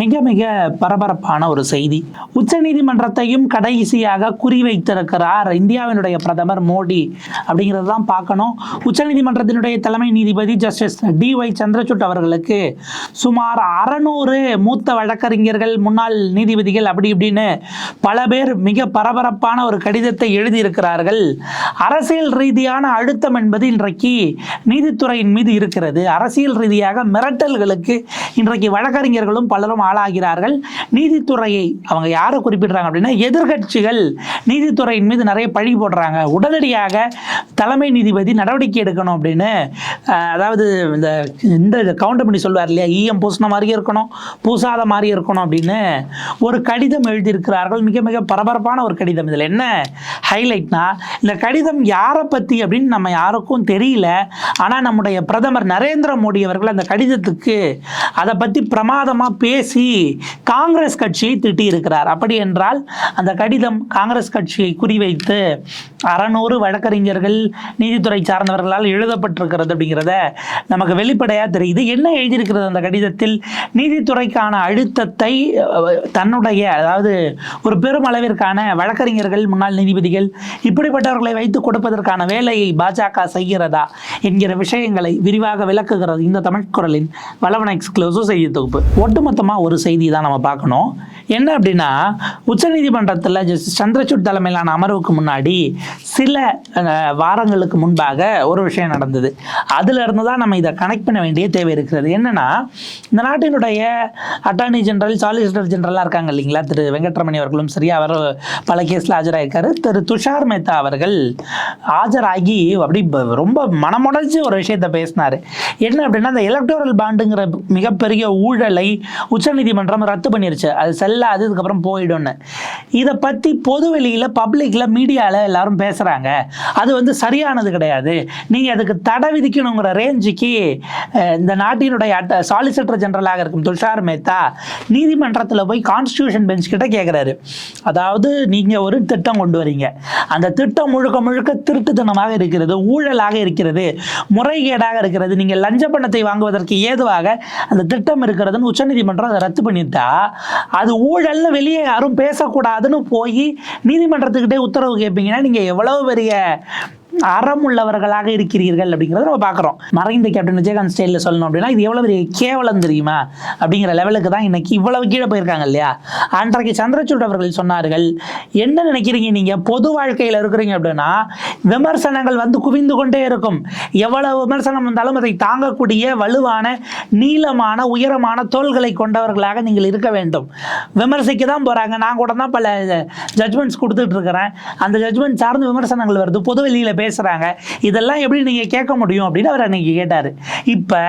மிக மிக பரபரப்பான ஒரு செய்தி. உச்சநீதிமன்றத்தையும் கடைசியாக குறிவைத்திருக்கிறார் இந்தியாவினுடைய பிரதமர் மோடி அப்படிங்கிறது தான் பார்க்கணும். உச்சநீதிமன்றத்தினுடைய தலைமை நீதிபதி ஜஸ்டிஸ் டி ஒய் சந்திரசூட் அவர்களுக்கு சுமார் அறநூறு மூத்த வழக்கறிஞர்கள் முன்னாள் நீதிபதிகள் அப்படி இப்படின்னு பல பேர் மிக பரபரப்பான ஒரு கடிதத்தை எழுதியிருக்கிறார்கள். அரசியல் ரீதியான அழுத்தம் என்பது இன்றைக்கு நீதித்துறையின் மீது இருக்கிறது. அரசியல் ரீதியாக மிரட்டல்களுக்கு இன்றைக்கு வழக்கறிஞர்களும் பலரும் ஆளாகிறார்கள். நீதித்துறையை அவங்க யாரை குறிப்பிடுறாங்க அப்படின்னா எதிர்க்கட்சிகள் நீதித்துறையின் மீது நிறைய பழி போடுறாங்க. உடனடியாக தலைமை நீதிபதி நடவடிக்கை எடுக்கணும் அப்படின்னு அதாவது இந்த இந்த கவுண்டர் பண்ணி சொல்வார் இல்லையா? ஈயம் பூசின மாதிரி இருக்கணும் பூசாத மாதிரி இருக்கணும் அப்படின்னு ஒரு கடிதம் எழுதியிருக்கிறார்கள். மிக மிக பரபரப்பான ஒரு கடிதம் இதில். என்ன ஹைலைட்னா இந்த கடிதம் யாரை பற்றி அப்படின்னு நம்ம யாருக்கும் தெரியல. ஆனால் நம்முடைய பிரதமர் நரேந்திர மோடி அவர்கள் அந்த கடிதத்துக்கு அதை பற்றி பிரமாதமாக பேசி காங்கிரஸ் கட்சியை திட்டியிருக்கிறார். அப்படி என்றால் அந்த கடிதம் காங்கிரஸ் கட்சியை குறிவைத்து அறநூறு வழக்கறிஞர்கள் நீதித்துறை சார்ந்தவர்களால் எழுதப்பட்டிருக்கிறது அப்படிங்கிறத நமக்கு வெளிப்படையாக தெரியுது. என்ன எழுதியிருக்கிறது அந்த கடிதத்தில்? நீதித்துறைக்கான அழுத்தத்தை தன்னுடைய அதாவது ஒரு பெருமளவிற்கான வழக்கறிஞர்கள் முன்னாள் நீதிபதிகள் இப்படிப்பட்டவர்களை வைத்து கொடுப்பதற்கான வேலையை பாஜக செய்கிறதா என்கிற விஷயங்களை விரிவாக விளக்குகிறது இந்த தமிழ் குரலின் வளவன எக்ஸ்க்ளூசிவ் செய்தி தொகுப்பு. ஒட்டுமொத்தமாக ஒரு செய்தி தான் நம்ம பார்க்கணும். என்ன அப்படின்னா உச்சநீதிமன்றத்தில் ஜஸ்டிஸ் சந்திரசூட் தலைமையிலான அமர்வுக்கு முன்னாடி சில வாரங்களுக்கு முன்பாக ஒரு விஷயம் நடந்தது. அதுல இருந்து தான் நம்ம இதை கனெக்ட் பண்ண வேண்டிய தேவை இருக்கிறது. என்னென்னா இந்த நாட்டினுடைய அட்டார்னி ஜெனரல் சாலிசிட்டர் ஜெனரலாக இருக்காங்க இல்லைங்களா? திரு வெங்கட்ரமணி அவர்களும் சரி அவர் பல கேஸில் ஆஜராகிருக்காரு திரு துஷார் மேத்தா அவர்கள் ஆஜராகி அப்படி ரொம்ப மனமுடைஞ்சு ஒரு விஷயத்தை பேசினார். என்ன அப்படின்னா அந்த எலக்டோரல் பாண்டுங்கிற மிகப்பெரிய ஊழலை உச்சநீதிமன்றம் ரத்து பண்ணிருச்சு. அது செல்லாது இதுக்கப்புறம் போயிடும்னு. இதை பற்றி பொது வெளியில் பப்ளிக்கில் மீடியாவில் எல்லாரும் பேசுகிறாங்க அது வந்து சரியானது கிடையாது. நீங்கள் அதுக்கு தடை விதிக்கணுங்கிற ரேஞ்சுக்கு இந்த நாட்டினுடைய அட்ட சாலிசிட்டர் ஜெனரலாக இருக்கும் துஷார் மேத்தா நீதிமன்றத்தில் போய் கான்ஸ்டியூஷன் பெஞ்ச் கிட்ட கேட்குறாரு அதாவது நீங்கள் ஒரு திட்டம் கொண்டு வரீங்க. அந்த திட்டம் முழுக்க முழுக்க திருட்டுத்தனமாக இருக்கிறது ஊழலாக இருக்கிறது முறைகேடாக இருக்கிறது. நீங்கள் லஞ்ச பணத்தை வாங்குவதற்கு ஏதுவாக அந்த திட்டம் இருக்கிறதுன்னு உச்சநீதிமன்றம் அதை ரத்து பண்ணிட்டா அது ஊழல்னு வெளியே யாரும் பேசக்கூடாதுன்னு போய் நீதிமன்றத்துக்கிட்டே உத்தரவு கேட்பீங்கன்னா நீங்கள் எவ்வளவு பெரிய அறம் உள்ளவர்களாக இருக்கிறீர்கள் அப்படிங்கிறத நம்ம பார்க்குறோம். மறைந்த கேப்டன் விஜயகாந்த் ஸ்டைலில் சொல்லணும் அப்படின்னா இது எவ்வளோ பெரிய கேவலம் தெரியுமா? அப்படிங்கிற லெவலுக்கு தான் இன்னைக்கு இவ்வளவு கீழே போயிருக்காங்க இல்லையா? அன்றைக்கு சந்திரசூட் அவர்கள் சொன்னார்கள் என்ன நினைக்கிறீங்க நீங்கள் பொது வாழ்க்கையில் இருக்கிறீங்க அப்படின்னா விமர்சனங்கள் வந்து குவிந்து கொண்டே இருக்கும். எவ்வளவு விமர்சனம் வந்தாலும் அதை தாங்கக்கூடிய வலுவான நீளமான உயரமான தோள்களை கொண்டவர்களாக நீங்கள் இருக்க வேண்டும். விமர்சிக்க தான் போகிறாங்க நான் கூட தான் பல ஜட்மெண்ட்ஸ் கொடுத்துட்டு இருக்கிறேன். அந்த ஜட்மெண்ட் சார்ந்த விமர்சனங்கள் வருது. பொது வெளியில் பேசுகிறாங்க இதெல்லாம் எப்படி நீங்கள் கேட்க முடியும் அப்படின்னு அவர் அன்றைக்கி கேட்டார். இப்போ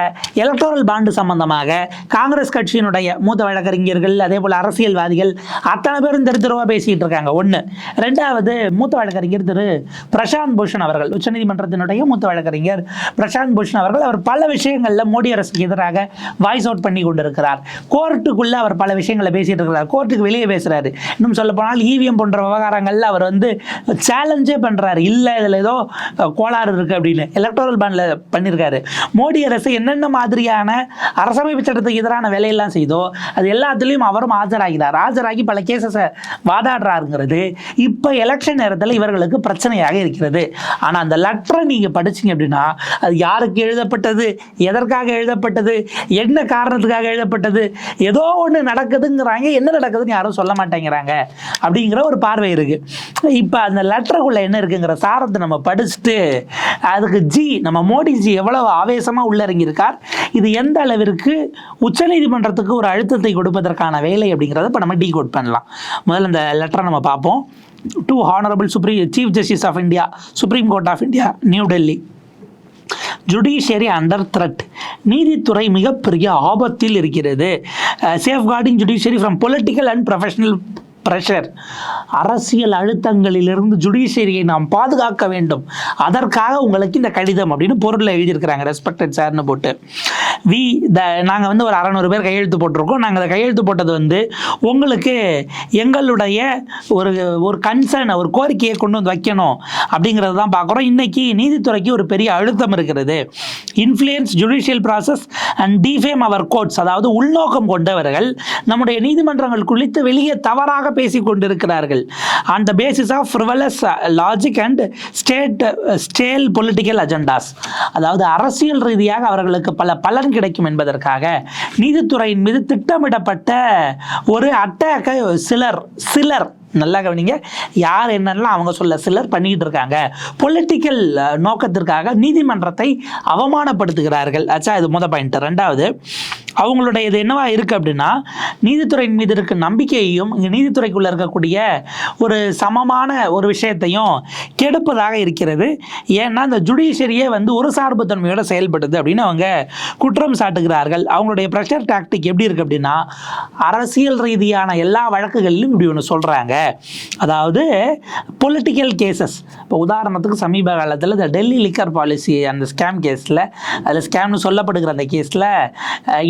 எலக்டோரல் பாண்டு சம்பந்தமாக காங்கிரஸ் கட்சியினுடைய மூத்த வழக்கறிஞர்கள் அதே போல் அரசியல்வாதிகள் அத்தனை பேரும் தெரு தெருவாக பேசிகிட்டு இருக்காங்க. ஒன்று ரெண்டாவது மூத்த வழக்கறிஞர் திரு பிரசாந்த் பூஷன் அவர்கள் உச்சநீதிமன்றத்தினுடைய மூத்த வழக்கறிஞர் பிரசாந்த் பூஷன் அவர்கள் அவர் பல விஷயங்களில் மோடி அரசுக்கு எதிராக வாய்ஸ் அவுட் பண்ணி கொண்டிருக்கிறார். கோர்ட்டுக்குள்ளே அவர் பல விஷயங்களை பேசிட்டு இருக்கிறார். கோர்ட்டுக்கு வெளியே பேசுகிறாரு இன்னும் சொல்ல போனால் இவிஎம் போன்ற விவகாரங்களில் அவர் வந்து சேலஞ்சே பண்ணுறாரு இல்லை இதில் ஏதோ கோளாறு இருக்கு அப்படின்னு. எலக்டோரல் பாண்ட்ல பண்ணியிருக்காரு மோடி அரசு என்னென்ன மாதிரியான அரசமைப்பு சட்டத்துக்கு எதிரான வேலையெல்லாம் செய்தோ அது எல்லாத்துலேயும் அவரும் ஆஜராகிறார். ஆஜராகி பல கேசஸை வாதாடுறாருங்கிறது. இப்போ எலெக்ஷன் நேரத்தில் இவர்களுக்கு பிரச்சனையாக இருக்கிறது. ஆனால் அந்த லெட்டரை நீங்கள் படிச்சீங்க அப்படின்னா அது யாருக்கு எழுதப்பட்டது? எதற்காக எழுதப்பட்டது? என்ன காரணத்துக்காக எழுதப்பட்டது? ஏதோ ஒன்று நடக்குதுங்கிறாங்க. என்ன நடக்குதுன்னு யாரும் சொல்ல மாட்டேங்கிறாங்க. அப்படிங்கிற ஒரு பார்வை இருக்கு. இப்போ அந்த லெட்டருக்குள்ளே என்ன இருக்குங்கிற சாரத்தை நம்ம படிச்சுட்டு அதுக்கு ஜி நம்ம மோடிஜி எவ்வளவு ஆவேசமாக உள்ளிறங்கியிருக்கார்? இது எந்த அளவிற்கு உச்சநீதிமன்றத்துக்கு ஒரு அழுத்தத்தை கொடுப்பதற்கான வேலை அப்படிங்கிறத இப்போ நம்ம டீ கோட் பண்ணலாம். முதல்ல இந்த லெட்டரை நம்ம பார்ப்போம். To honourable supreme chief justice of India supreme court of India New Delhi judiciary under threat நீதித்துறை மிகப்பெரிய ஆபத்தில் இருக்கிறது. Safeguarding judiciary from political and professional pressure அரசியல் அழுத்தங்களிலிருந்து ஜுடிஷியரியை நாம் பாதுகாக்க வேண்டும். அதற்காக உங்களுக்கு இந்த கடிதம் அப்படின்னு பொருளில் எழுதியிருக்கிறாங்க ரெஸ்பெக்டட் சார்னு போட்டு. வி த நாங்கள் வந்து ஒரு அறநூறு பேர் கையெழுத்து போட்டிருக்கோம். நாங்கள் அதை கையெழுத்து போட்டது வந்து உங்களுக்கு எங்களுடைய ஒரு ஒரு கன்சர்ன் ஒரு கோரிக்கையை கொண்டு வந்து வைக்கணும் அப்படிங்கிறது தான் பார்க்குறோம். இன்றைக்கி நீதித்துறைக்கு ஒரு பெரிய அழுத்தம் இருக்கிறது. Influence judicial process and defame our courts அதாவது உள்நோக்கம் கொண்டவர்கள் நம்முடைய நீதிமன்றங்கள் குளித்து வெளியே தவறாக பேசி கொண்டிருக்கிறார்கள் on the basis of frivolous logic and state stale political agendas அதாவது அரசியல் ரீதியாக அவர்களுக்கு பல பலன் கிடைக்கும் என்பதற்காக நீதித்துறையின் மீது திட்டமிடப்பட்ட ஒரு அட்டாக்கை சிலர் சிலர் நல்லா கவனிங்க. யார் என்னெல்லாம் அவங்க சொல்ல சிலர் பண்ணிக்கிட்டு இருக்காங்க. பொலிட்டிக்கல் uh, நோக்கத்திற்காக நீதிமன்றத்தை அவமானப்படுத்துகிறார்கள். ஆச்சா இது முத பாயிண்ட் ரெண்டாவது அவங்களுடைய இது என்னவா இருக்குது அப்படின்னா நீதித்துறையின் மீது இருக்க நம்பிக்கையையும் இங்கே நீதித்துறைக்குள்ளே இருக்கக்கூடிய ஒரு சமமான ஒரு விஷயத்தையும் கெடுப்பதாக இருக்கிறது. ஏன்னா இந்த ஜுடிஷியரியே வந்து ஒரு சார்புத்தன்மையோட செயல்படுது அப்படின்னு அவங்க குற்றம் சாட்டுகிறார்கள். அவங்களுடைய ப்ரெஷர் டாக்டிக் எப்படி இருக்குது அப்படின்னா அரசியல் ரீதியான எல்லா வழக்குகளிலும் இப்படி ஒன்று சொல்கிறாங்க அதாவது பொலிட்டிக்கல் கேசஸ் இப்போ உதாரணத்துக்கு சமீப காலத்தில் இந்த டெல்லி லிக்கர் பாலிசி அந்த ஸ்கேம் கேஸில் அதில் ஸ்கேம்னு சொல்லப்படுகிற அந்த கேஸில்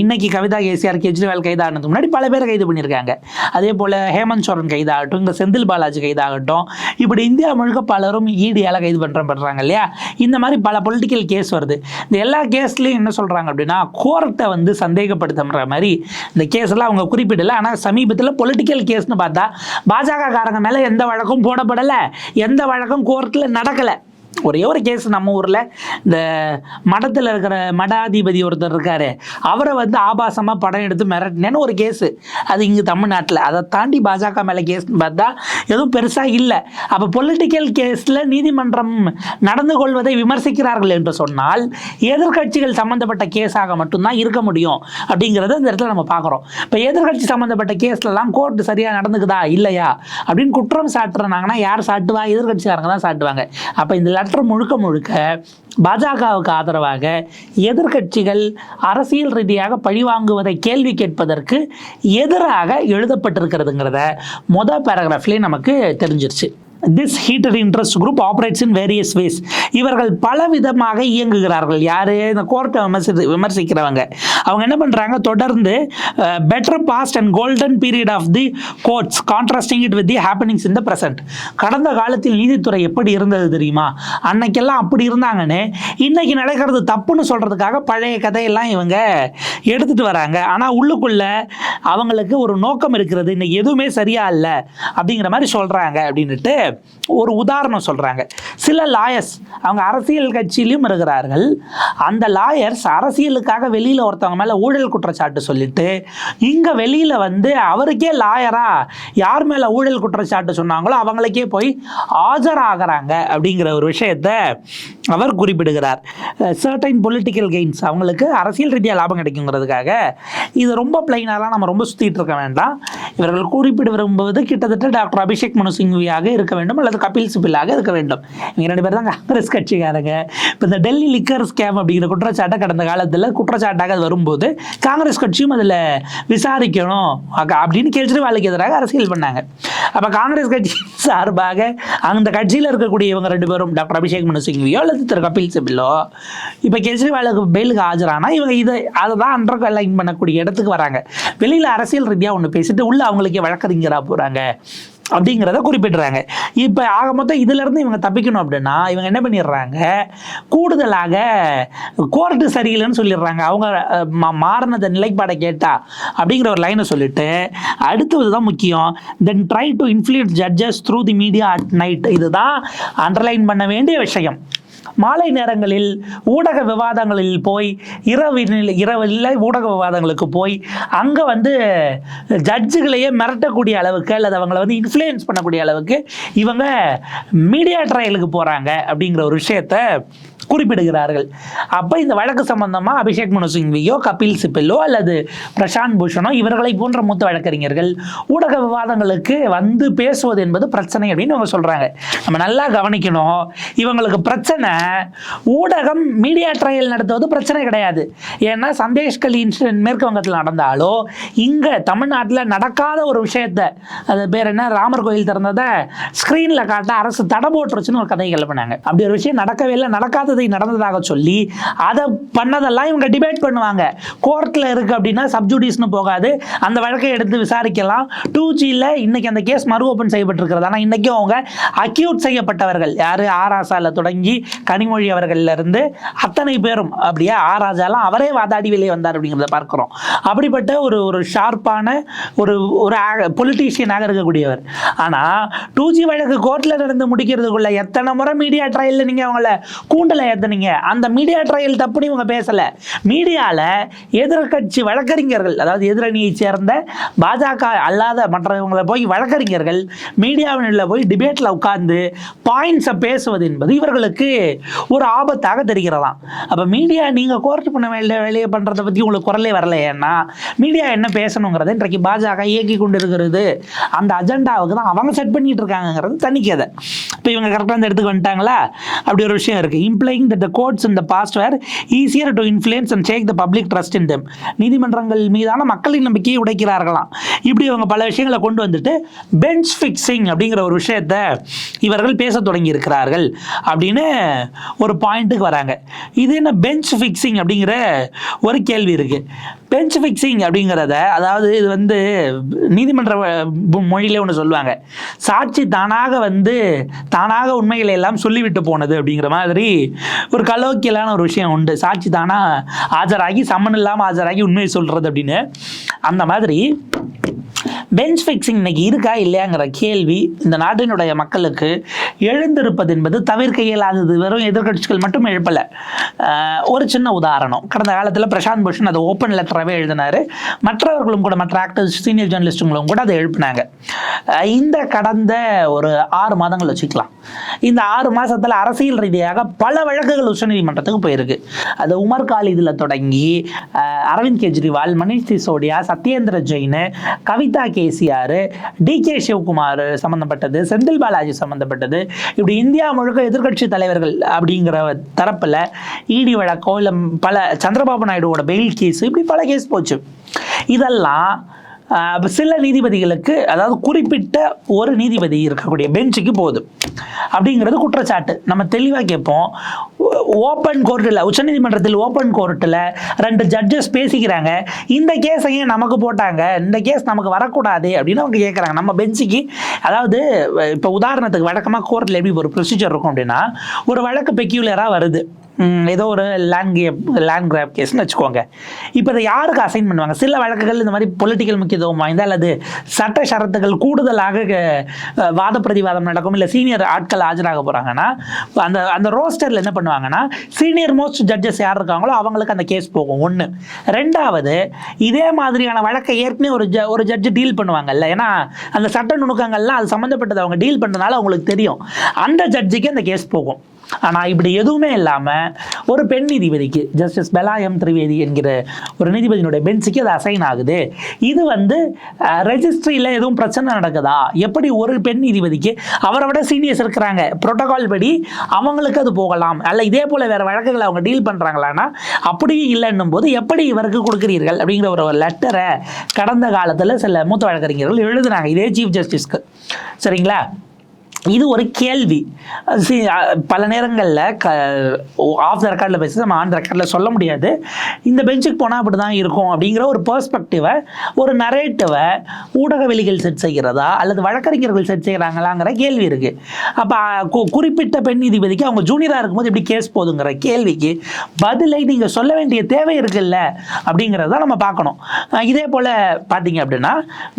இன்னைக்கு கவிதா கேசிஆர் கெஜ்ரிவால் கைதானதுக்கு முன்னாடி பல பேர் கைது பண்ணியிருக்காங்க. அதே போல் ஹேமந்த் சோரன் கைதாகட்டும் இந்த செந்தில் பாலாஜி கைதாகட்டும் இப்படி இந்தியா முழுக்க பலரும் ஈடியால் கைது பண்ணுற பண்ணுறாங்க இல்லையா? இந்த மாதிரி பல பொலிட்டிக்கல் கேஸ் வருது. இந்த எல்லா கேஸ்லையும் என்ன சொல்கிறாங்க அப்படின்னா கோர்ட்டை வந்து சந்தேகப்படுத்துற மாதிரி இந்த கேஸ் எல்லாம் அவங்க குறிப்பிடலை. ஆனால் சமீபத்தில் பொலிட்டிக்கல் கேஸ்னு பார்த்தா பாஜக காரங்க மேலே எந்த வழக்கும் போடப்படலை. எந்த வழக்கும் கோர்ட்டில் நடக்கலை. ஒரே ஒரு கேஸ் நம்ம ஊரில் இந்த மடத்தில் இருக்கிற மடாதிபதி ஒருத்தர் இருக்கார். அவரை வந்து ஆபாசமாக படம் எடுத்து மிரட்டினேன்னு ஒரு கேஸு அது இங்கே தமிழ்நாட்டில். அதை தாண்டி பாஜக மேலே கேஸ்னு பார்த்தா எதுவும் பெருசாக இல்லை. அப்போ பொலிட்டிக்கல் கேஸில் நீதிமன்றம் நடந்து கொள்வதை விமர்சிக்கிறார்கள் என்று சொன்னால் எதிர்க்கட்சிகள் சம்மந்தப்பட்ட கேஸாக மட்டும்தான் இருக்க முடியும் அப்படிங்கிறத இந்த இடத்துல நம்ம பார்க்குறோம். இப்போ எதிர்க்கட்சி சம்மந்தப்பட்ட கேஸ்லலாம் கோர்ட் சரியாக நடந்துக்குதா? இல்லையா? அப்படின்னு குற்றம் சாட்டுறாங்கன்னா யார் சாட்டுவா? எதிர்க்கட்சிக்காரங்க தான் சாட்டுவாங்க. அப்போ இந்த லெட்டர் முழுக்க முழுக்க பாஜகவுக்கு ஆதரவாக எதிர்க்கட்சிகள் அரசியல் ரீதியாக பழிவாங்குவதை கேள்வி கேட்பதற்கு எதிராக எழுதப்பட்டிருக்கிறதுங்கிறத மொதல் பேராகிராஃப்லேயே நமக்கு தெரிஞ்சிருச்சு. This heated interest group operates in various ways இவர்கள் பல விதமாக இயங்குகிறார்கள். யார்? இந்த கோர்ட்டை விமர்சி விமர்சிக்கிறவங்க. அவங்க என்ன பண்ணுறாங்க தொடர்ந்து better past and golden period of the courts contrasting it with the happenings in the present கடந்த காலத்தில் நீதித்துறை எப்படி இருந்தது தெரியுமா? அன்னைக்கெல்லாம் அப்படி இருந்தாங்கன்னு இன்னைக்கு நடக்கிறது தப்புன்னு சொல்கிறதுக்காக பழைய கதையெல்லாம் இவங்க எடுத்துகிட்டு வராங்க. ஆனால் உள்ளுக்குள்ள அவங்களுக்கு ஒரு நோக்கம் இருக்கிறது. இன்னைக்கு எதுவுமே சரியா இல்லை அப்படிங்கிற மாதிரி சொல்கிறாங்க அப்படின்ட்டு ஒரு உதாரணம் சொல்கிறாங்க சில லாயர்ஸ் அவங்க அரசியல் கட்சியிலும் இருக்கிறார்கள். அந்த லாயர்ஸ் அரசியலுக்காக வெளியில் ஒருத்தவங்க மேலே ஊழல் குற்றச்சாட்டு சொல்லிட்டு இங்கே வெளியில் வந்து அவருக்கே லாயரா யார் மேலே ஊழல் குற்றச்சாட்டு சொன்னாங்களோ அவங்களுக்கே போய் ஆஜராகிறாங்க அப்படிங்கிற ஒரு விஷயத்தை அவர் குறிப்பிடுகிறார். சர்டைன் பொலிட்டிக்கல் கெயின்ஸ் அவங்களுக்கு அரசியல் ரீதியாக லாபம் கிடைக்குங்கிறதுக்காக. இது ரொம்ப பிளைனாலாம் நம்ம ரொம்ப சுற்றிட்டு இருக்க வேண்டாம். இவர்கள் குறிப்பிட விரும்புவது கிட்டத்தட்ட டாக்டர் அபிஷேக் மனு சிங்வியாக இருக்க வேண்டும் அல்லது கபில் சிபிலாக இருக்க வேண்டும். இவங்க ரெண்டு பேர் தான் காங்கிரஸ் கட்சிக்காரங்க. இப்போ இந்த டெல்லி லிக்கர் ஸ்கேம் அப்படிங்கிற குற்றச்சாட்டை கடந்த காலத்தில் குற்றச்சாட்டாக அது வரும்போது காங்கிரஸ் கட்சியும் அதில் விசாரிக்கணும். அக்க- அப்படின்னு கெஜ்ரிவாலுக்கு எதிராக அரசியல் பண்ணாங்க. அப்போ காங்கிரஸ் கட்சி சார்பாக அந்த கட்சியில் இருக்கக்கூடிய இவங்க ரெண்டு பேரும் டாக்டர் அபிஷேக் மனு சிங்வியோ அல்லது திரு கபில் சிபிலோ இப்போ கெஜ்ரிவாலுக்கு பெயிலுக்கு ஆஜரானா? இவங்க இதை அதை தான் அண்டர் லைன் பண்ணக்கூடிய இடத்துக்கு வராங்க. வெளியில் அரசியல் ரீதியாக ஒன்று பேசிட்டு உள்ள அவங்களுக்கே வழக்கறிஞராக போகிறாங்க அப்படிங்கிறத குறிப்பிடுறாங்க. இப்போ ஆக மொத்தம் இதுலேருந்து இவங்க தப்பிக்கணும் அப்படின்னா இவங்க என்ன பண்ணிடுறாங்க? கூடுதலாக கோர்ட்டு சரியில்லைன்னு சொல்லிடுறாங்க. அவங்க மா- மாறினத நிலைப்பாடை கேட்டா அப்படிங்கிற ஒரு லைனை சொல்லிட்டு அடுத்தது தான் முக்கியம். Then try to influence judges through the media at night இதுதான் அண்டர்லைன் பண்ண வேண்டிய விஷயம். மாலை நேரங்களில் ஊடக விவாதங்களில் போய் இரவில் இரவில் ஊடக விவாதங்களுக்கு போய் அங்கே வந்து ஜட்ஜுகளையே மிரட்டக்கூடிய அளவுக்கு அல்லது அவங்கள வந்து இன்ஃப்ளூயன்ஸ் பண்ணக்கூடிய அளவுக்கு இவங்க மீடியா ட்ரையலுக்கு போகிறாங்க அப்படிங்கிற ஒரு விஷயத்த குறிப்பிடுகிறார்கள். அப்போ இந்த வழக்கு சம்பந்தமாக அபிஷேக் மனு சிங்வியோ கபில் சிபிலோ அல்லது பிரசாந்த் பூஷனோ இவர்களை போன்ற மூத்த வழக்கறிஞர்கள் ஊடக விவாதங்களுக்கு வந்து பேசுவது என்பது பிரச்சனை அப்படின்னு அவங்க சொல்கிறாங்க நம்ம நல்லா கவனிக்கணும். இவங்களுக்கு பிரச்சனை. ஊடகம் மீடியா ட்ரையல் நடத்துவது பிரச்சனை கிடையாது. ஏன்னா சந்தேஷ்கலி இன்சிடென்ட் மேற்கு வங்கத்தில் நடந்தாலோ இங்கே தமிழ்நாட்டில் நடக்காத ஒரு விஷயத்த அது பேர் என்ன ராமர் கோயில் திறந்ததை ஸ்க்ரீனில் காட்ட அரசு தடை போட்டுருச்சுன்னு ஒரு கதை கிளப்பினாங்க. அப்படி ஒரு விஷயம் நடக்கவே இல்லை நடக்காததை நடந்ததாக சொல்லி அதை பண்ணதெல்லாம் இவங்க டிபேட் பண்ணுவாங்க. கோர்ட்டில் இருக்குது அப்படின்னா சப்ஜுடிஸ்னு போகாது. அந்த வழக்கை எடுத்து விசாரிக்கலாம். டூ ஜியில் இன்னைக்கு அந்த கேஸ் மறு ஓப்பன் செய்யப்பட்டிருக்கிறது. ஆனால் இன்றைக்கும் அவங்க அக்யூட் செய்யப்பட்டவர்கள் யார்? ஆராசாவில் தொடங்கி கனிமொழி அவர்களிலிருந்து அத்தனை பேரும் அப்படியே? ஆராஜாலாம் அவரே வாதாடி வெளியே வந்தார் அப்படிங்கிறத பார்க்குறோம். அப்படிப்பட்ட ஒரு ஒரு ஷார்ப்பான ஒரு ஒரு பொலிட்டீஷியனாக இருக்கக்கூடியவர். ஆனால் டூ ஜி வழக்கு கோர்ட்டில் நடந்து முடிக்கிறதுக்குள்ள எத்தனை முறை மீடியா ட்ரையலில் நீங்கள் அவங்கள கூண்டில் ஏற்றுனீங்க அந்த மீடியா ட்ரையல் தப்புன்னு இவங்க பேசலை. மீடியாவில் எதிர்க்கட்சி வழக்கறிஞர்கள் அதாவது எதிரணியை சேர்ந்த பாஜக அல்லாத மற்றவங்களை போய் வழக்கறிஞர்கள் மீடியாவினில் போய் டிபேட்டில் உட்கார்ந்து பாயிண்ட்ஸை பேசுவது என்பது இவர்களுக்கு ஒரு ஆபத்தாக தெரிகிறதாம். அப்போ மீடியா நீங்கள் கோர்ட் பண்ண வேண்டிய வேலையை பண்ணுறதை பற்றி உங்களுக்கு குரலே வரல. ஏன்னா மீடியா என்ன பேசணுங்கிறத இன்றைக்கு பாஜக இயக்கி கொண்டு இருக்கிறது அந்த அஜெண்டாவுக்கு தான் அவங்க செட் பண்ணிட்டு இருக்காங்கங்கிறது தனிக்கதை இப்போ இவங்க கரெக்டாக அந்த இடத்துக்கு வந்துட்டாங்களா? அப்படி ஒரு விஷயம் இருக்குது இம்ப்ளைங் தட் த கோர்ட்ஸ் இந்த past were easier to influence and shake the public trust in them நீதிமன்றங்கள் மீதான மக்களின் நம்பிக்கையை உடைக்கிறார்களாம். இப்படி இவங்க பல விஷயங்களை கொண்டு வந்துட்டு பெஞ்ச் ஃபிக்ஸிங் அப்படிங்கிற ஒரு விஷயத்தை இவர்கள் பேச தொடங்கி இருக்கிறார்கள் அப்படின்னு ஒரு பாயிண்ட்டுக்கு வராங்க. இது என்ன பெஞ்ச் ஃபிக்ஸிங் அப்படிங்கிற ஒரு கேள்வி இருக்கு. பெஞ்ச் ஃபிக்ஸிங் அப்படிங்கிறத அதாவது இது வந்து நீதிமன்ற மொழியிலே ஒன்று சொல்லுவாங்க. சாட்சி தானாக வந்து தானாக உண்மைகளை எல்லாம் சொல்லிவிட்டு போனது அப்படிங்கிற மாதிரி ஒரு கலோக்கியலான ஒரு விஷயம் உண்டு. சாட்சி தானாக ஆஜராகி சம்மன் இல்லாமல் ஆஜராகி உண்மையை சொல்கிறது அப்படின்னு. அந்த மாதிரி பெஞ்ச் ஃபிக்ஸிங் இன்னைக்கு இருக்கா இல்லையாங்கிற கேள்வி இந்த நாட்டினுடைய மக்களுக்கு எழுந்திருப்பது என்பது தவிர்க்க இயலாதது. வெறும் எதிர்க்கட்சிகள் மட்டும் எழுப்பலை. ஒரு சின்ன உதாரணம். கடந்த காலத்தில் பிரசாந்த் பூஷன் அதை ஓப்பன் லெட்டராகவே எழுதினார். மற்றவர்களும் கூட மற்ற ஆக்டர்ஸ் சீனியர் ஜேர்னலிஸ்ட்டுங்களும் கூட அதை எழுப்பினாங்க. இந்த கடந்த ஒரு ஆறு மாதங்கள் வச்சுக்கலாம். இந்த ஆறு மாதத்தில் அரசியல் ரீதியாக பல வழக்குகள் உச்சநீதிமன்றத்துக்கு போயிருக்கு. அது உமர் காலிதில் தொடங்கி Arvind Kejriwal Manish Sisodia Satyendra Jain Kavitha KCR D K Shivakumar சம்மந்தப்பட்டது செந்தில் பாலாஜி சம்மந்தப்பட்டது இப்படி இந்தியா முழுக்க எதிர்க்கட்சி தலைவர்கள் அப்படிங்கிற தரப்பில் இடி வழக்கோ இல்லை பல சந்திரபாபு நாயுடுவோட பெயில் கேஸ் இப்படி பல கேஸ் போச்சு? இதெல்லாம் சில நீதிபதிகளுக்கு அதாவது குறிப்பிட்ட ஒரு நீதிபதி இருக்கக்கூடிய பெஞ்சுக்கு போகுது. அப்படிங்கிறது குற்றச்சாட்டு. நம்ம தெளிவாக கேட்போம். ஓப்பன் கோர்ட்டில் உச்சநீதிமன்றத்தில் ஓப்பன் கோர்ட்டில் ரெண்டு ஜட்ஜஸ் பேசிக்கிறாங்க. இந்த கேஸையும் நமக்கு போட்டாங்க? இந்த கேஸ் நமக்கு வரக்கூடாது அப்படின்னு அவங்க கேட்குறாங்க. நம்ம பெஞ்சுக்கு அதாவது இப்போ உதாரணத்துக்கு வழக்கமாக கோர்ட்டில் எப்படி ஒரு ப்ரொசீஜர் இருக்கும் அப்படின்னா ஒரு வழக்கு பெக்யூலராக வருது. ஏதோ ஒரு லேண்ட் கேப் லேண்ட் கிராப் கேஸ்னு வச்சுக்கோங்க. இப்போ இதை யாருக்கு அசைன் பண்ணுவாங்க? சில வழக்குகள் இந்த மாதிரி பொலிட்டிக்கல் முக்கியத்துவம் வாய்ந்த அல்லது சட்ட ஷரத்துகள் கூடுதலாக வாத பிரதிவாதம் நடக்கும். இல்லை சீனியர் ஆட்கள் ஆஜராக போகிறாங்கன்னா அந்த அந்த ரோஸ்டரில் என்ன பண்ணுவாங்கன்னா சீனியர் மோஸ்ட் ஜட்ஜஸ் யார் இருக்காங்களோ அவங்களுக்கு அந்த கேஸ் போகும். ஒன்று ரெண்டாவது இதே மாதிரியான வழக்கை ஏற்கனவே ஒரு ஜ ஒரு ஜட்ஜு டீல் பண்ணுவாங்கல்ல. ஏன்னா அந்த சட்ட நுணுக்கங்கள்லாம் அது சம்மந்தப்பட்டது அவங்க டீல் பண்ணுறதுனால அவங்களுக்கு தெரியும். அந்த ஜட்ஜுக்கு அந்த கேஸ் போகும். ஆனால் இப்படி எதுவுமே இல்லாமல் ஒரு பெண் நீதிபதிக்கு ஜஸ்டிஸ் பெலாயம் திரிவேதி என்கிற ஒரு நீதிபதியினுடைய பெஞ்சுக்கு அது அசைன் ஆகுது. இது வந்து ரெஜிஸ்ட்ரியில் எதுவும் பிரச்சனை நடக்குதா? எப்படி ஒரு பெண் நீதிபதிக்கு அவரை விட சீனியர்ஸ் இருக்கிறாங்க? புரோட்டோகால் படி அவங்களுக்கு அது போகலாம். அல்ல இதே போல் வேறு வழக்குகளை அவங்க டீல் பண்ணுறாங்களான்னா அப்படியும் இல்லைன்னும் போது எப்படி இவருக்கு கொடுக்குறீர்கள் அப்படிங்கிற ஒரு லெட்டரை கடந்த காலத்தில் சில மூத்த வழக்கறிஞர்கள் எழுதுனாங்க. இதே சீஃப் ஜஸ்டிஸ்க்கு சரிங்களா? இது ஒரு கேள்வி. பல நேரங்களில் க ஆஃப் த ரெக்கார்டில் பேசி நம்ம ஆன் ரெக்கார்டில் சொல்ல முடியாது. இந்த பெஞ்சுக்கு போனால் அப்படி தான் இருக்கும் அப்படிங்கிற ஒரு பெர்ஸ்பெக்டிவை ஒரு நரேட்டிவை ஊடகவெளிகள் செட் செய்கிறதா அல்லது வழக்கறிஞர்கள் செட் செய்கிறாங்களாங்கிற கேள்வி இருக்குது அப்போ குறிப்பிட்ட பெண் நீதிபதிக்கு அவங்க ஜூனியராக இருக்கும்போது எப்படி கேஸ் போதுங்கிற கேள்விக்கு பதிலை நீங்கள் சொல்ல வேண்டிய தேவை இருக்குல்ல அப்படிங்கிறத நம்ம பார்க்கணும். இதே போல் பார்த்தீங்க அப்படின்னா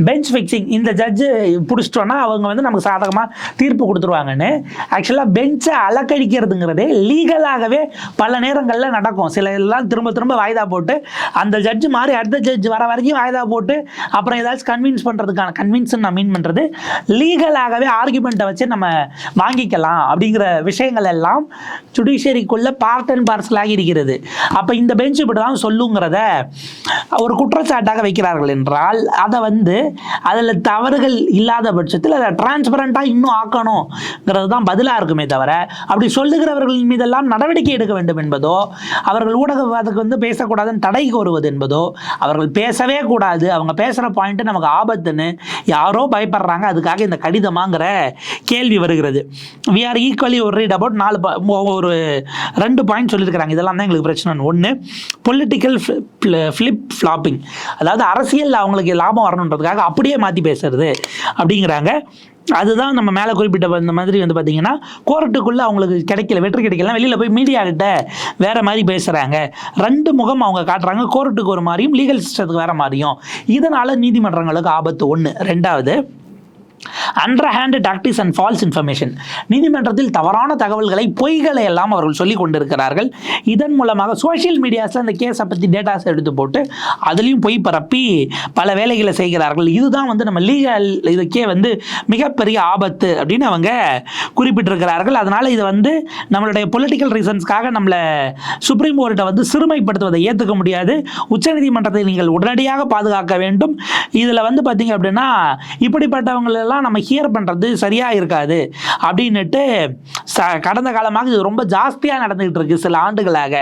பெஞ்ச் ஃபிக்ஸிங் இந்த ஜட்ஜு பிடிச்சிட்டோன்னா அவங்க வந்து நமக்கு சாதகமாக தீர்ப்பு கொடுத்துருவாங்கன்னு. ஆக்சுவலாக பெஞ்சை அலக்கழிக்கிறதுங்கிறதே லீகலாகவே பல நேரங்களில் நடக்கும். சில எல்லாம் திரும்ப திரும்ப வாய்தா போட்டு அந்த ஜட்ஜு மாதிரி அடுத்த ஜட்ஜ் வர வரைக்கும் வாய்தா போட்டு அப்புறம் ஏதாச்சும் கன்வின்ஸ் பண்ணுறதுக்கான கன்வின்ஸ் நான் மீன் பண்ணுறது லீகலாகவே ஆர்குமெண்ட்டை வச்சு நம்ம வாங்கிக்கலாம் அப்படிங்கிற விஷயங்கள் எல்லாம் ஜுடிஷியரிக்குள்ள பார்ட் அண்ட் பார்சலாகி இருக்கிறது. அப்போ இந்த பெஞ்ச் இப்படி தான் சொல்லுங்கிறத ஒரு குற்றச்சாட்டாக வைக்கிறார்கள் என்றால் அதை வந்து அதில் தவறுகள் இல்லாத பட்சத்தில் அதை டிரான்ஸ்பரண்ட்டாக இன்னும் ஆக்கணும். சொல்லணுங்கிறது தான் பதிலாக இருக்குமே தவிர அப்படி சொல்லுகிறவர்களின் மீதெல்லாம் நடவடிக்கை எடுக்க வேண்டும் என்பதோ அவர்கள் ஊடகவாதத்துக்கு வந்து பேசக்கூடாதுன்னு தடை கோருவது என்பதோ அவர்கள் பேசவே கூடாது. அவங்க பேசுகிற பாயிண்ட்டு நமக்கு ஆபத்துன்னு யாரோ பயப்படுறாங்க. அதுக்காக இந்த கடிதமாங்கிற கேள்வி வருகிறது. வி ஆர் ஈக்குவலி ஒரு ரீட் அபவுட் நாலு ஒரு ரெண்டு பாயிண்ட் சொல்லியிருக்கிறாங்க. இதெல்லாம் தான் எங்களுக்கு பிரச்சனை ஒன்று பொலிட்டிக்கல் ஃப்ளிப் ஃப்ளாப்பிங் அதாவது அரசியல் அவங்களுக்கு லாபம் வரணுன்றதுக்காக அப்படியே மாற்றி பேசுறது அப்படிங்கிறாங்க. அதுதான் நம்ம மேலே குறிப்பிட்ட இந்த மாதிரி வந்து பார்த்தீங்கன்னா கோர்ட்டுக்குள்ளே அவங்களுக்கு கிடைக்கல வெற்றி கிடைக்கல வெளியில் போய் மீடியா கிட்ட வேற மாதிரி பேசுகிறாங்க ரெண்டு முகம் அவங்க காட்டுறாங்க. கோர்ட்டுக்கு ஒரு மாதிரியும் லீகல் சிஸ்டத்துக்கு வேற மாதிரியும். இதனால் நீதிமன்றங்களுக்கு ஆபத்து ஒன்று ரெண்டாவது under hand tactics and false information நீதிமன்றத்தில் தவறான தகவல்களை பொய்களை எல்லாம் அவர்கள் சொல்லிக் கொண்டிருக்கிறார்கள். இதன் மூலமாக சோஷியல் மீடியாஸில் அந்த கேஸை பற்றி டேட்டாஸ் எடுத்து போட்டு அதுலேயும் பொய் பரப்பி பல வேலைகளை செய்கிறார்கள். இதுதான் வந்து நம்ம லீகல் இதுக்கே வந்து மிகப்பெரிய ஆபத்து அப்படின்னு அவங்க குறிப்பிட்டிருக்கிறார்கள். அதனால் இது வந்து நம்மளுடைய பொலிட்டிக்கல் ரீசன்ஸ்க்காக நம்மளை சுப்ரீம் கோர்ட்டை வந்து சிறுமைப்படுத்துவதை ஏற்றுக்க முடியாது. உச்சநீதிமன்றத்தை நீங்கள் உடனடியாக பாதுகாக்க வேண்டும். இதில் வந்து பார்த்தீங்க அப்படின்னா இப்படிப்பட்டவங்களெல்லாம் நம்ம நம்ம ஹியர் பண்ணுறது சரியாக இருக்காது. அப்படின்னுட்டு ச கடந்த காலமாக இது ரொம்ப ஜாஸ்தியாக நடந்துகிட்டு இருக்குது சில ஆண்டுகளாக.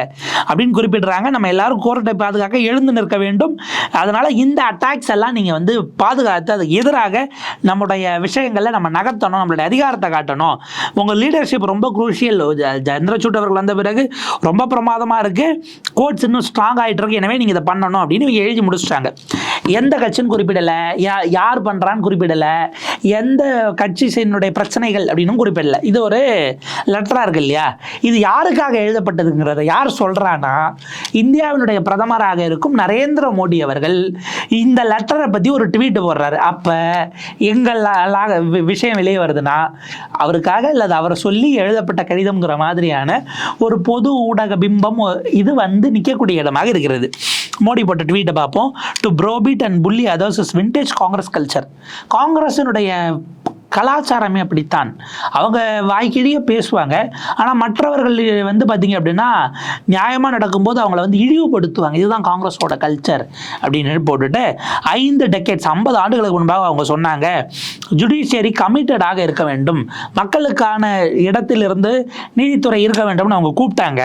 அப்படின்னு குறிப்பிடுறாங்க. நம்ம எல்லாரும் கோர்ட்டை பாதுகாக்க எழுந்து நிற்க வேண்டும். அதனால் இந்த அட்டாக்ஸ் எல்லாம் நீங்கள் வந்து பாதுகாத்து அதுக்கு எதிராக நம்முடைய விஷயங்களை நம்ம நகர்த்தணும் நம்மளுடைய அதிகாரத்தை காட்டணும். உங்கள் லீடர்ஷிப் ரொம்ப குரூஷியல் சந்திரசூட் அவர்கள் வந்த பிறகு ரொம்ப பிரமாதமாக இருக்குது கோட்ஸ் இன்னும் ஸ்ட்ராங் ஆகிட்டு இருக்கு. எனவே நீங்கள் இதை பண்ணணும் அப்படின்னு இவங்க எழுதி முடிச்சிட்டாங்க. எந்த கட்சின்னு குறிப்பிடலை. யா யார் பண்ணுறான்னு குறிப்பிடலை. எந்த கட்சியினுடைய பிரச்சனைகள் அப்படின்னும் குறிப்பிடலை. இது ஒரு லெட்டராக இருக்கு இல்லையா? இது யாருக்காக எழுதப்பட்டதுங்கிறத யார் சொல்கிறான்னா இந்தியாவினுடைய பிரதமராக இருக்கும் நரேந்திர மோடி அவர்கள் இந்த லெட்டரை பற்றி ஒரு ட்வீட் போடுறாரு. அப்போ எங்கள் விஷயம் வெளியே வருதுன்னா அவருக்காக அல்லது அவரை சொல்லி எழுதப்பட்ட கடிதம்ங்கிற மாதிரியான ஒரு பொது ஊடக பிம்பம் இது வந்து நிற்கக்கூடிய இடமாக இருக்கிறது. மோடி போட்ட ட்வீட்டை பார்ப்போம். To browbeat and bully others is vintage Congress culture காங்கிரஸினுடைய கலாச்சாரமே அப்படித்தான். அவங்க வாய்க்கிழியே பேசுவாங்க. ஆனால் மற்றவர்கள் வந்து பார்த்தீங்க அப்படின்னா நியாயமாக நடக்கும்போது அவங்கள வந்து இழிவுபடுத்துவாங்க. இதுதான் காங்கிரஸோட கல்ச்சர் அப்படின்னு போட்டுட்டு ஐந்து டெக்கெட்ஸ் ஐம்பது ஆண்டுகளுக்கு முன்பாக அவங்க சொன்னாங்க ஜுடிஷியரி கமிட்டடாக இருக்க வேண்டும். மக்களுக்கான இடத்திலிருந்து நீதித்துறை இருக்க வேண்டும்னு அவங்க கூப்பிட்டாங்க.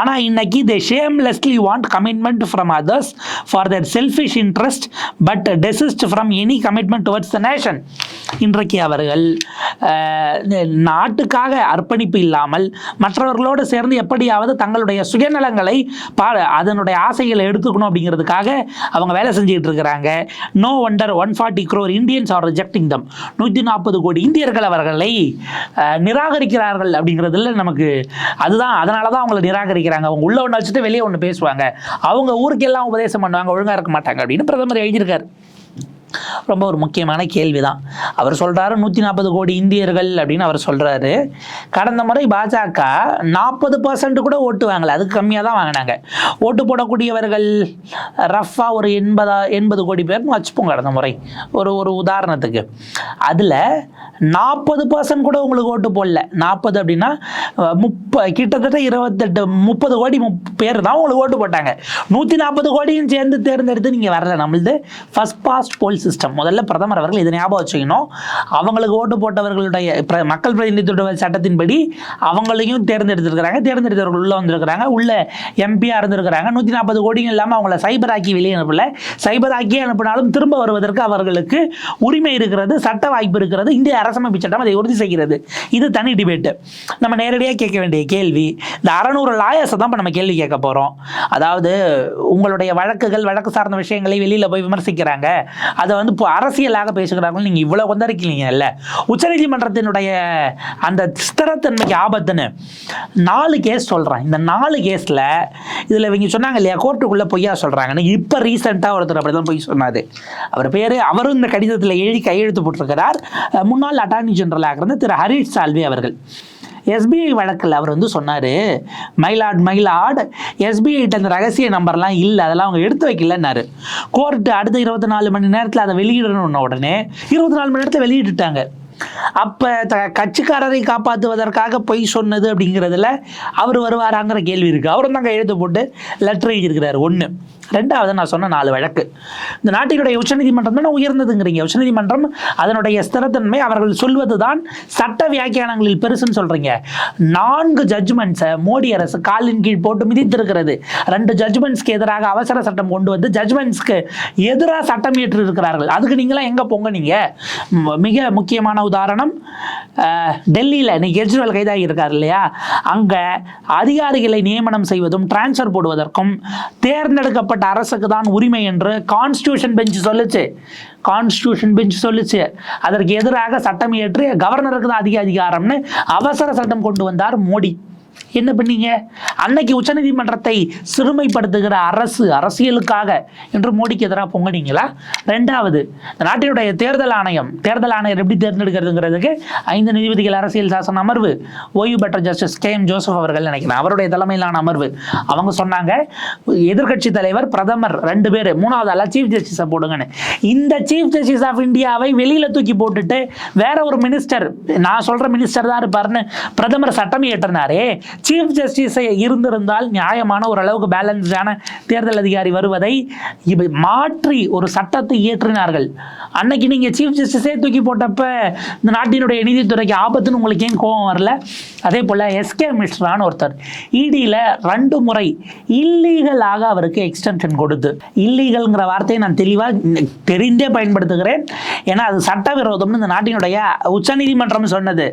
ஆனால் இன்னைக்கு they shamelessly want commitment from others for their selfish interest but desist from any commitment towards the nation இன்றைக்கு அவர்கள் நாட்டுக்காக அர்ப்பணிப்பு இல்லாமல் மற்றவர்களோடு சேர்ந்து எப்படியாவது தங்களுடைய சுயநலங்களை பா அதனுடைய ஆசைகளை எடுத்துக்கணும் அப்படிங்கிறதுக்காக அவங்க வேலை செஞ்சுக்கிட்டு இருக்கிறாங்க. No wonder one forty crore Indians are rejecting them நூற்றி நாற்பது கோடி இந்தியர்கள் அவர்களை நிராகரிக்கிறார்கள் அப்படிங்கிறதுல நமக்கு அதுதான் அதனால தான் அவங்களை நிராகரிக்கிறாங்க. அவங்க உள்ள ஒன்று வச்சுட்டு வெளியே ஒன்று பேசுவாங்க. அவங்க ஊருக்கெல்லாம் உபதேசம் பண்ணுவாங்க ஒழுங்காக இருக்க மாட்டாங்க அப்படின்னு பிரதமர் எழுதியிருக்காரு. ரொம்ப ஒரு முக்கியமான கேள்வி தான் அவர் சொல்கிறாரு நூற்றி நாற்பது கோடி இந்தியர்கள் அப்படின்னு அவர் சொல்கிறாரு கடந்த முறை பாஜக நாற்பது பர்சன்ட் கூட ஓட்டு வாங்கலை அதுக்கு கம்மியாக தான் வாங்கினாங்க. ஓட்டு போடக்கூடியவர்கள் ரஃபாக ஒரு எண்பதா எண்பது கோடி பேர்னு வச்சுப்போம் கடந்த முறை. ஒரு ஒரு உதாரணத்துக்கு. அதில் நாற்பது பர்சன்ட் கூட உங்களுக்கு ஓட்டு போடல. நாற்பது அப்படின்னா முப்ப கிட்டத்தட்ட இருபத்தெட்டு முப்பது கோடி முப் பேர் தான் உங்களுக்கு ஓட்டு போட்டாங்க. நூற்றி நாற்பது கோடியும் சேர்ந்து தேர்ந்தெடுத்து நீங்கள் வரல நம்மளது ஃபஸ்ட் பாஸ்ட் போல் சிஸ்டம் முதல்ல பிரதமர் அவர்கள் இதை ஞாபகம் வச்சுக்கணும். அவங்களுக்கு ஓட்டு போட்டவர்களுடைய பிர- மக்கள் பிரதிநிதித்துவ சட்டத்தின்படி அவங்களையும் தேர்ந்தெடுத்திருக்கிறாங்க. தேர்ந்தெடுத்தவர்கள் உள்ளே வந்திருக்கிறாங்க. உள்ள எம்பியாக இருந்திருக்கிறாங்க. நூற்றி நாற்பது கோடியும் இல்லாமல் அவங்கள சைபர் ஆக்கி வெளியே அனுப்பல. சைபர் ஆக்கி அனுப்பினாலும் திரும்ப வருவதற்கு அவர்களுக்கு உரிமை இருக்கிறது சட்ட வாய்ப்பு இருக்கிறது இந்திய அரசமைப்பு சட்டம் அதை உறுதி செய்கிறது. இது தனி டிபேட்டு நம்ம நேரடியாக கேட்க வேண்டிய கேள்வி இந்த அறநூறு லாயர்ஸை தான் இப்போ நம்ம கேள்வி கேட்க போகிறோம் அதாவது உங்களுடைய வழக்குகள் வழக்கு சார்ந்த விஷயங்களை வெளியில் போய் விமர்சிக்கிறாங்க. அதை வந்து இப்போ அரசியலாக பேசுகிறாங்க நீங்கள் இவ்வளோ கொந்தரிக்கீங்கல்ல உச்சநீதிமன்றத்தினுடைய அந்த ஸ்திரத்தன்மைக்கு ஆபத்துன்னு நாலு கேஸ் சொல்கிறேன் இந்த நாலு கேஸில் இதில் இவங்க சொன்னாங்க இல்லையா கோர்ட்டுக்குள்ளே பொய்யா சொல்கிறாங்கன்னு இப்போ ரீசெண்டாக ஒருத்தர் அப்படி தான் பொய் சொன்னார். அவர் பேர் அவரும் இந்த கடிதத்தில் எழுதி கையெழுத்து போட்டிருக்கிறார். முன்னாள் அட்டார்னி ஜெனரலாக இருந்த திரு ஹரீஷ் சால்வே அவர்கள். எஸ்பிஐ வழக்கில் அவர் வந்து சொன்னார் மயிலாட் மயிலாட் எஸ்பிஐட்ட அந்த ரகசிய நம்பர்லாம் இல்லை அதெல்லாம் அவங்க எடுத்து வைக்கலன்னாரு. கோர்ட்டு அடுத்த இருபத்தி நாலு மணி நேரத்தில் அதை வெளியிடணும்னு உடனே இருபத்தி நாலு மணி நேரத்தில் வெளியிட்டுட்டாங்க. அப்போ த கட்சிக்காரரை காப்பாற்றுவதற்காக பொய் சொன்னது அப்படிங்கிறதுல அவர் வருவாராங்கிற கேள்வி இருக்குது அவரும் தாங்க எழுத்து போட்டு லெட்டர் எழுதியிருக்கிறார். ஒன்று ரெண்டாவது நான் சொன்ன நாலு வழக்கு. இந்த நாட்டினுடைய உச்சநீதிமன்றம் தான் உயர்ந்ததுங்கிறீங்க. உச்சநீதிமன்றம் அதனுடைய ஸ்திரத்தன்மை அவர்கள் சொல்வது தான் சட்ட வியாக்கியானங்களில் பெருசுன்னு சொல்கிறீங்க நான்கு ஜட்ஜ்மெண்ட்ஸை மோடி அரசு காலின் கீழ் போட்டு மிதித்திருக்கிறது. ரெண்டு ஜட்ஜ்மெண்ட்ஸ்க்கு எதிராக அவசர சட்டம் கொண்டு வந்து ஜட்ஜ்மெண்ட்ஸ்க்கு எதிராக சட்டம் ஏற்று இருக்கிறார்கள் அதுக்கு நீங்களாம் எங்கே போங்க நீங்கள் மிக முக்கியமான உதாரணம் டெல்லியில் இன்னைக்கு கெஜ்ரிவால் கைதாகி இருக்கார் இல்லையா? அங்கே அதிகாரிகளை நியமனம் செய்வதும் டிரான்ஸ்ஃபர் போடுவதற்கும் தேர்ந்தெடுக்கப்பட்ட அரசுக்கு தான் உரிமை என்று கான்ஸ்டியூஷன் பெஞ்ச் சொல்லுச்சு. கான்ஸ்டியூஷன் பெஞ்ச் சொல்லுச்சு. அதற்கு எதிராக சட்டம் இயற்றி கவர்னருக்கு தான் அதிக அதிகாரம்னு அவசர சட்டம் கொண்டு வந்தார் மோடி. என்ன பண்ணீங்க? அன்னைக்கு உச்சநீதிமன்றத்தை சிறுமைப்படுத்துகிற அரசு அரசியலுக்காக என்று மோடிக்கு எதிராக பொங்கினீங்களா? ரெண்டாவது நாட்டினுடைய தேர்தல் ஆணையம் தேர்தல் ஆணையர் எப்படி தேர்ந்தெடுக்கிறதுங்கிறதுக்கு ஐந்து நீதிபதிகள் அரசியல் சாசன அமர்வு ஓய்வு பெற்ற ஜஸ்டிஸ் கே எம் ஜோசப் அவர்கள் நினைக்கிறேன். அவருடைய தலைமையிலான அமர்வு. அவங்க சொன்னாங்க எதிர்க்கட்சி தலைவர் பிரதமர் ரெண்டு பேர் மூணாவது அல்ல சீஃப் ஜஸ்டிஸை போடுங்கன்னு. இந்த சீஃப் ஜஸ்டிஸ் ஆஃப் இந்தியாவை வெளியில் தூக்கி போட்டுட்டு வேற ஒரு மினிஸ்டர் நான் சொல்ற மினிஸ்டர் தான் இருப்பாருன்னு பிரதமர் சட்டம் இயற்றினாரே சீஃப் ஜஸ்டிஸை இருந்திருந்தால் நியாயமான ஓரளவுக்கு பேலன்ஸ்டான தேர்தல் அதிகாரி வருவதை மாற்றி ஒரு சட்டத்தை இயற்றினார்கள். அன்னைக்கு நீங்கள் சீஃப் ஜஸ்டிஸே தூக்கி போட்டப்ப இந்த நாட்டினுடைய நீதித்துறைக்கு ஆபத்துன்னு உங்களுக்கு ஏன் கோபம் வரல? அதே போல் எஸ்கே மிஸ்ரான்னு ஒருத்தர் e இடியில் ரெண்டு முறை இல்லீகலாக அவருக்கு எக்ஸ்டென்ஷன் கொடுத்து இல்லீகல்ங்கிற வார்த்தையை நான் தெளிவாக தெரிந்தே பயன்படுத்துகிறேன். ஏன்னா அது சட்டவிரோதம்னு இந்த நாட்டினுடைய உச்சநீதிமன்றம் சொன்னது.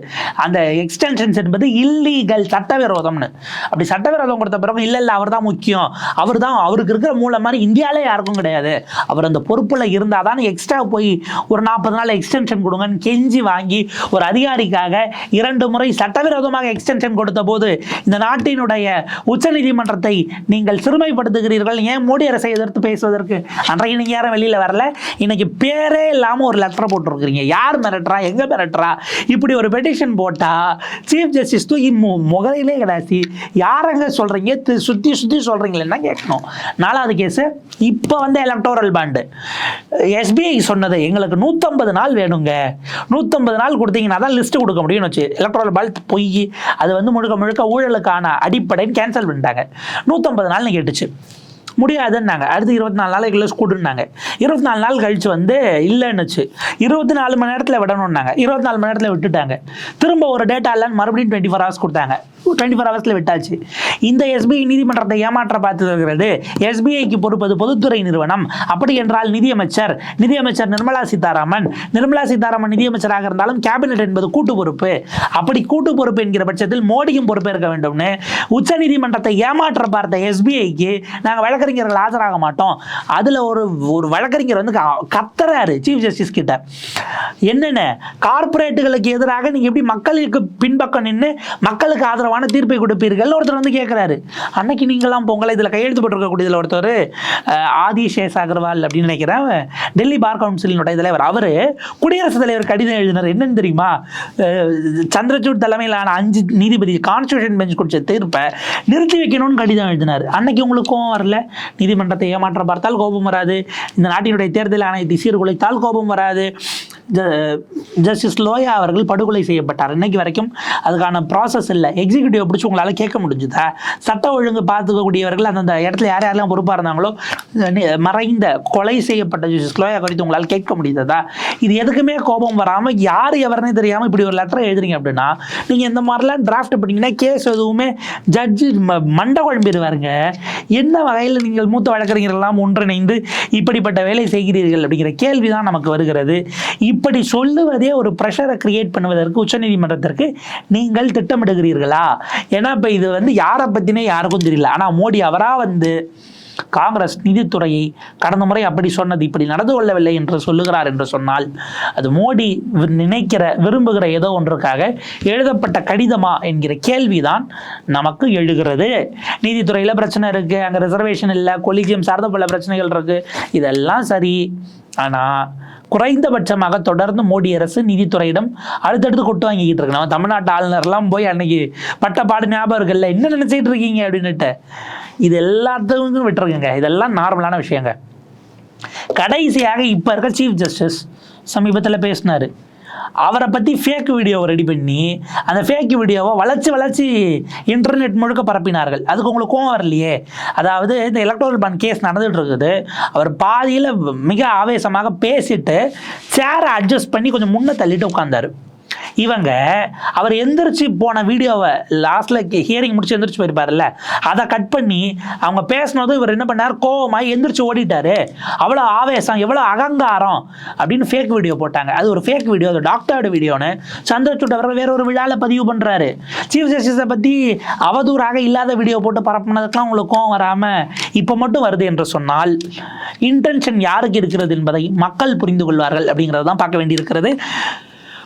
அந்த எக்ஸ்டென்ஷன்ஸ் என்பது இல்லீகல் சட்ட சட்டவிரோதம்னு. அப்படி சட்டவிரோதம் கொடுத்த பிறகு இல்லை இல்லை அவர் தான் முக்கியம். அவர் தான் அவருக்கு இருக்கிற மூளை மாதிரி இந்தியாவிலே யாருக்கும் கிடையாது. அவர் அந்த பொறுப்பில் இருந்தால் தான் எக்ஸ்ட்ரா போய் ஒரு நாற்பது நாள் எக்ஸ்டென்ஷன் கொடுங்கன்னு கெஞ்சி வாங்கி ஒரு அதிகாரிக்காக இரண்டு முறை சட்டவிரோதமாக எக்ஸ்டென்ஷன் கொடுத்த போது இந்த நாட்டினுடைய உச்சநீதிமன்றத்தை நீங்கள் சிறுமைப்படுத்துகிறீர்கள். ஏன் மோடி அரசை எதிர்த்து பேசுவதற்கு? அன்றைக்கு நீங்கள் யாரும் வெளியில் வரல. இன்னைக்கு பேரே இல்லாமல் ஒரு லெட்டர் போட்டிருக்கிறீங்க. யார் மிரட்டுறா? எங்கே மிரட்டுறா? இப்படி ஒரு பெட்டிஷன் போட்டால் சீஃப் ஜஸ்டிஸ் தூக்கி மு முகரையிலே கிடையாது யாரங்க சொல்கிறீங்க சுற்றி சுற்றி சொல்கிறீங்களேன்னா கேட்கணும். நாலாவது கேஸு இப்போ வந்து எலக்டோரல் பாண்டு எஸ்பிஐ சொன்னது எங்களுக்கு நூற்றம்பது நாள் வேணுங்க. நூற்றம்பது நாள் கொடுத்தீங்கன்னா தான் லிஸ்ட்டு கொடுக்க முடியும்னு வச்சு எலக்ட்ரல் பால் பொய் அது வந்து முழுக்க முழுக்க ஊழலுக்கான அடிப்படைன்னு கேன்சல் பண்ணிட்டாங்க. நூற்றம்பது நாள்னு கேட்டுச்சு. முடியாதுன்னாங்க. அடுத்து இருபத்தி நாலு நாளைக்குள்ள கூடுனாங்க இருபத்தி நாலு நாள் கழித்து வந்து இல்லைன்னுச்சு. இருபத்தி நாலு மணி நேரத்தில் விடணும்னாங்க. இருபத்தி நாலு மணி நேரத்தில் விட்டுட்டாங்க. திரும்ப ஒரு டேட்டா இல்லைன்னு மறுபடியும் டுவெண்ட்டி ஃபோர் ஹவர்ஸ் கொடுத்தாங்க. டுவெண்ட்டி ஃபோர் ஹவர்ஸில் விட்டாச்சு. இந்த எஸ்பிஐ நீதிமன்றத்தை ஏமாற்ற பார்த்து எஸ்பிஐக்கு பொறுப்பது பொதுத்துறை நிறுவனம். அப்படி என்றால் நிதியமைச்சர் நிதியமைச்சர் நிர்மலா சீதாராமன். நிர்மலா சீதாராமன் நிதியமைச்சராக இருந்தாலும் கேபினெட் என்பது கூட்டு பொறுப்பு. அப்படி கூட்டு பொறுப்பு என்கிற பட்சத்தில் மோடியும் பொறுப்பேற்க வேண்டும்னு உச்சநீதிமன்றத்தை ஏமாற்ற பார்த்த எஸ்பிஐக்கு நாங்கள் வழக்கறிஞர்கள் ஆஜராக மாட்டோம். அதில் ஒரு ஒரு வழக்கறிஞர் வந்து க- கத்துறாரு சீஃப் ஜஸ்டிஸ் கிட்ட. என்னென்ன? கார்ப்பரேட்டுகளுக்கு எதிராக நீங்கள் எப்படி மக்களுக்கு பின்பக்கம் நின்று மக்களுக்கு ஆதரவு ஆதரவான தீர்ப்பை கொடுப்பீர்கள் ஒருத்தர் வந்து கேட்குறாரு அன்னைக்கு நீங்களாம் பொங்கலை இதில் கையெழுத்து போட்டிருக்கக்கூடியதில் ஒருத்தர் அஹ், ஆதி அகர்வால் அப்படின்னு நினைக்கிறேன். டெல்லி பார் கவுன்சிலினுடைய தலைவர். அவர் குடியரசுத் தலைவர் கடிதம் எழுதினார். என்னன்னு தெரியுமா? சந்திரசூட் தலைமையிலான அஞ்சு நீதிபதி கான்ஸ்டியூஷன் பெஞ்ச் கொடுத்த தீர்ப்பை நிறுத்தி வைக்கணும்னு கடிதம் எழுதினார். அன்னைக்கு உங்களுக்கு கோபம் வரல? நீதிமன்றத்தை ஏமாற்ற பார்த்தால் கோபம் வராது. இந்த நாட்டினுடைய தேர்தல் ஆணையத்தை சீர்குலைத்தால் கோபம் வராது. ஜஸ்டிஸ் லோயா அவர்கள் படுகொலை செய்யப்பட்டார். இன்னைக்கு வரைக்கும் அதுக்கான ப்ராசஸ் இல்லை. எக்ஸிக்யூட்டிவ் பிடிச்சி உங்களால் கேட்க முடிஞ்சுதா? சட்ட ஒழுங்கு பார்த்துக்கக்கூடியவர்கள் அந்தந்த இடத்துல யார் யாரெல்லாம் பொறுப்பாக இருந்தாங்களோ மறைந்த கொலை செய்யப்பட்ட ஜஸ்டிஸ் லோயா குறித்து உங்களால் கேட்க முடிந்ததா? இது எதுக்குமே கோபம் வராமல் யார் எவருனே தெரியாமல் இப்படி ஒரு லெட்டரை எழுதுறீங்க அப்படின்னா நீங்கள் இந்த மாதிரிலாம் டிராஃப்ட் பண்ணிங்கன்னா கேஸ் எதுவுமே ஜட்ஜு மண்டை குழம்பிடுவாருங்க என்ன வகையில் நீங்கள் மூத்த வழக்கறிஞர்கள்லாம் ஒன்றிணைந்து இப்படிப்பட்ட வேலை செய்கிறீர்கள் அப்படிங்கிற கேள்வி தான் நமக்கு வருகிறது. இப்படி சொல்லுவதே ஒரு ப்ரெஷரை கிரியேட் பண்ணுவதற்கு உச்சநீதிமன்றத்திற்கு நீங்கள் திட்டமிடுகிறீர்களா? ஏன்னா இப்போ இது வந்து யாரை பற்றினே யாருக்கும் தெரியல. ஆனால் மோடி அவராக வந்து காங்கிரஸ் நிதித்துறையை கடந்த முறை அப்படி சொன்னது இப்படி நடந்து கொள்ளவில்லை என்று சொல்லுகிறார் என்று சொன்னால் அது மோடி நினைக்கிற விரும்புகிற ஏதோ ஒன்றுக்காக எழுதப்பட்ட கடிதமா என்கிற கேள்விதான் நமக்கு எழுகிறது. நீதித்துறையில் பிரச்சனை இருக்கு அங்கே ரிசர்வேஷன் இல்லை கொலிஜியம் சார்ந்த பல பிரச்சனைகள் இருக்கு. இதெல்லாம் சரி. ஆனால் குறைந்தபட்சமாக தொடர்ந்து மோடி அரசு நீதித்துறையிடம் அடுத்தடுத்து கொட்டு வாங்கிக்கிட்டு இருக்கு. நம்ம தமிழ்நாட்டு ஆளுநர்லாம் போய் அன்னைக்கு பட்ட பாடு ஞாபகம் இருக்குல்ல என்ன நினைச்சிட்டு இருக்கீங்க அப்படின்னுட்டு. இது எல்லாத்துக்கும் விட்டுருக்குங்க இதெல்லாம் நார்மலான விஷயங்க. கடைசியாக இப்போ இருக்க சீஃப் ஜஸ்டிஸ் சமீபத்தில் பேசினார். அவரை பற்றி ஃபேக் வீடியோவை ரெடி பண்ணி அந்த ஃபேக் வீடியோவை வளர்ச்சி வளர்ச்சி இன்டர்நெட் முழுக்க பரப்பினார்கள். அதுக்கு உங்களுக்கு கோவம் வரலையே? அதாவது இந்த எலக்ட்ரல் பான் கேஸ் நடந்துகிட்டு இருக்குது. அவர் பாதியில் மிக ஆவேசமாக பேசிட்டு சேரை அட்ஜஸ்ட் பண்ணி கொஞ்சம் முன்னே தள்ளிட்டு உட்காந்தார் இவங்க அவர் எந்திரிச்சு போன வீடியோவை லாஸ்ட்ல ஹியரிங் முடிச்சு எந்திரிச்சு போயிருப்பாருல்ல. அதை கட் பண்ணி அவங்க பேசினதும் இவர் என்ன பண்ணார்? கோவமாக எந்திரிச்சு ஓடிட்டாரு. அவ்வளோ ஆவேசம் எவ்வளோ அகங்காரம் அப்படின்னு ஃபேக் வீடியோ போட்டாங்க. அது ஒரு ஃபேக் வீடியோ அது டாக்டரோட வீடியோன்னு சந்திரசூட் அவர்கள் வேற ஒரு விழாவில் பதிவு பண்ணுறாரு சீஃப் ஜஸ்டிஸை பற்றி அவதூறாக இல்லாத வீடியோ போட்டு பரப்புனதுக்கெல்லாம் உங்களுக்கு கோவம் வராமல் இப்போ மட்டும் வருது என்று சொன்னால் இன்டென்ஷன் யாருக்கு இருக்கிறது என்பதை மக்கள் புரிந்து கொள்வார்கள் அப்படிங்கிறது தான் பார்க்க வேண்டியிருக்கிறது.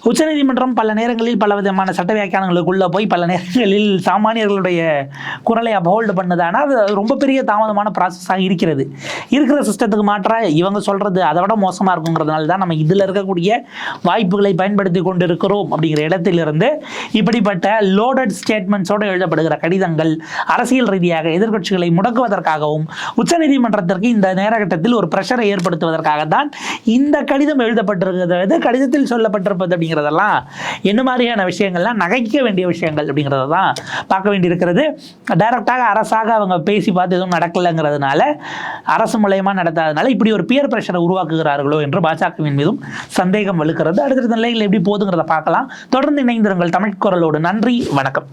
உச்சநீதிமன்றம் பல நேரங்களில் பல விதமான சட்ட வியாக்கியானங்களுக்குள்ளே போய் பல நேரங்களில் சாமானியர்களுடைய குரலை அப்ஹோல்டு பண்ணுதானா அது ரொம்ப பெரிய தாமதமான ப்ராசஸாக இருக்கிறது. இருக்கிற சிஸ்டத்துக்கு மாற்ற இவங்க சொல்கிறது அதை விட மோசமாக இருக்குங்கிறதுனால தான் நம்ம இதில் இருக்கக்கூடிய வாய்ப்புகளை பயன்படுத்தி கொண்டு இருக்கிறோம் அப்படிங்கிற இடத்திலிருந்து இப்படிப்பட்ட லோடட் ஸ்டேட்மெண்ட்ஸோடு எழுதப்படுகிற கடிதங்கள் அரசியல் ரீதியாக எதிர்க்கட்சிகளை முடக்குவதற்காகவும் உச்சநீதிமன்றத்திற்கு இந்த நேரகட்டத்தில் ஒரு ப்ரெஷரை ஏற்படுத்துவதற்காக தான் இந்த கடிதம் எழுதப்பட்டிருக்கிறது. கடிதத்தில் சொல்லப்பட்டிருப்பது அப்படிங்கிறதெல்லாம் என்ன மாதிரியான விஷயங்கள்லாம் நகைக்க வேண்டிய விஷயங்கள் அப்படிங்கிறத தான் பார்க்க வேண்டியிருக்கிறது. டைரக்டாக அரசாக அவங்க பேசி பார்த்து எதுவும் நடக்கலைங்கிறதுனால அரசு மூலயமா நடத்தாதனால இப்படி ஒரு பியர் ப்ரெஷரை உருவாக்குகிறார்களோ என்று பாஜகவின் மீதும் சந்தேகம் வலுக்கிறது. அடுத்த நிலையில் எப்படி போதுங்கிறத பார்க்கலாம். தொடர்ந்து இணைந்திருங்கள் தமிழ் குரலோடு. நன்றி வணக்கம்.